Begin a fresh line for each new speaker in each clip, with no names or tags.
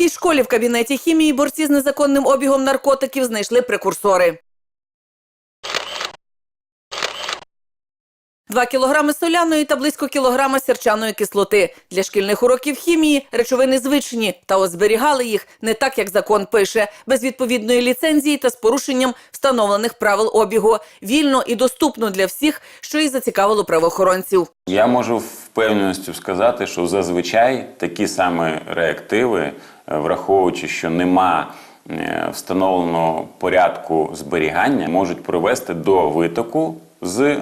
Луцькій школі в кабінеті хімії борці з незаконним обігом наркотиків знайшли прекурсори. Два кілограми соляної та близько кілограма сірчаної кислоти. Для шкільних уроків хімії речовини звичні, та от зберігали їх не так, як закон пише, без відповідної ліцензії та з порушенням встановлених правил обігу. Вільно і доступно для всіх, що і зацікавило правоохоронців.
Я можу впевненістю сказати, що зазвичай такі саме реактиви, е, враховуючи, що нема е, встановленого порядку зберігання, можуть привести до витоку з,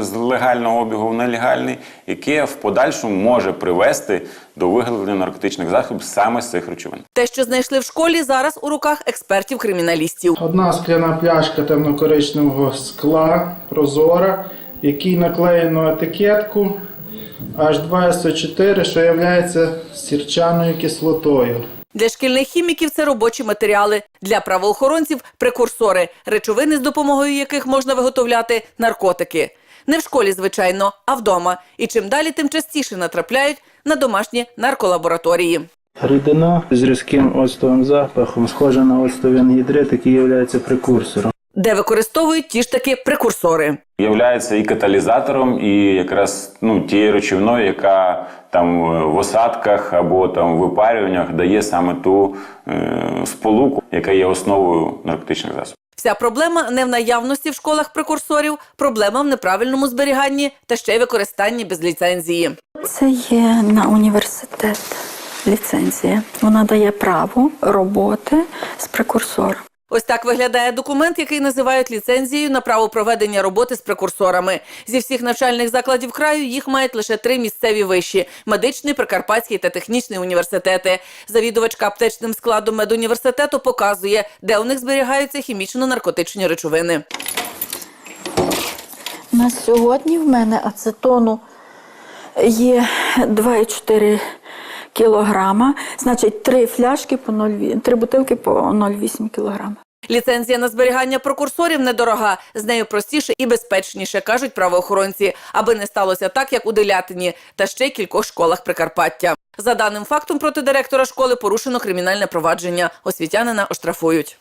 з легального обігу в нелегальний, яке в подальшому може привести до виготовлення наркотичних засобів саме з цих речовин.
Те, що знайшли в школі, зараз у руках експертів-криміналістів.
Одна скляна пляшка темно-коричневого скла, прозора, в якій наклеєно етикетку H2SO4, що є сірчаною кислотою.
Для шкільних хіміків це робочі матеріали. Для правоохоронців прекурсори, речовини, з допомогою яких можна виготовляти наркотики. Не в школі, звичайно, а вдома. І чим далі, тим частіше натрапляють на домашні нарколабораторії.
Рідина з різким оцтовим запахом, схожа на оцтовий ангідрид, який є прекурсором.
Де використовують ті ж таки прекурсори.
Являється і каталізатором, і якраз ну, тією речовиною, яка там е, в осадках або там в випарюваннях дає саме ту е, сполуку, яка є основою наркотичних засобів.
Вся проблема не в наявності в школах прекурсорів, проблема в неправильному зберіганні та ще й використанні без ліцензії.
Це є на університет ліцензія. Вона дає право роботи з прекурсором.
Ось так виглядає документ, який називають ліцензією на право проведення роботи з прекурсорами. Зі всіх навчальних закладів краю їх мають лише три місцеві вищі: медичний, прикарпатський та технічний університети. Завідувачка аптечним складом медуніверситету показує, де у них зберігаються хімічно-наркотичні речовини.
На сьогодні в мене ацетону є 2,4 кілограма, значить три фляшки по 0,8, три бутилки по 0,8 кілограма.
Ліцензія на зберігання прокурсорів недорога. З нею простіше і безпечніше, кажуть правоохоронці, аби не сталося так, як у Делятині та ще кількох школах Прикарпаття. За даним фактом проти директора школи порушено кримінальне провадження. Освітянина оштрафують.